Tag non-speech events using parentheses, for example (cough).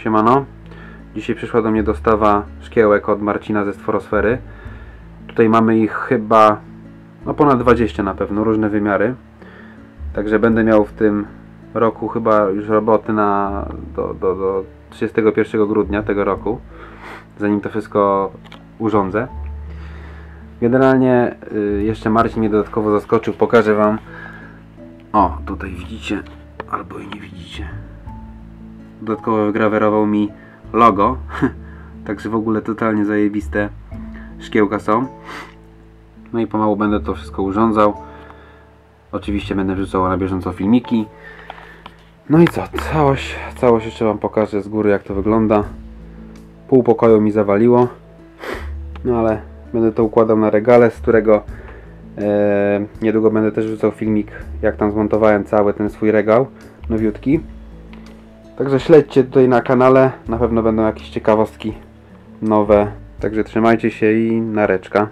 siemano. Dzisiaj przyszła do mnie dostawa szkiełek od Marcina ze Stworosfery. Tutaj mamy ich chyba no ponad 20 na pewno, różne wymiary. Także będę miał w tym roku chyba już roboty na do, do, do 31 grudnia tego roku, zanim to wszystko urządzę. Generalnie y, jeszcze Marcin mnie dodatkowo zaskoczył, pokażę Wam. O, tutaj widzicie, albo i nie widzicie. Dodatkowo wygrawerował mi logo. (laughs) Także w ogóle totalnie zajebiste szkiełka są. No i pomału będę to wszystko urządzał. Oczywiście będę wrzucał na bieżąco filmiki. No i co? Całość, całość jeszcze Wam pokażę z góry jak to wygląda. Pół pokoju mi zawaliło. No ale będę to układał na regale, z którego e, niedługo będę też wrzucał filmik jak tam zmontowałem cały ten swój regał nowiutki. Także śledźcie tutaj na kanale, na pewno będą jakieś ciekawostki nowe. Także trzymajcie się i nareczka.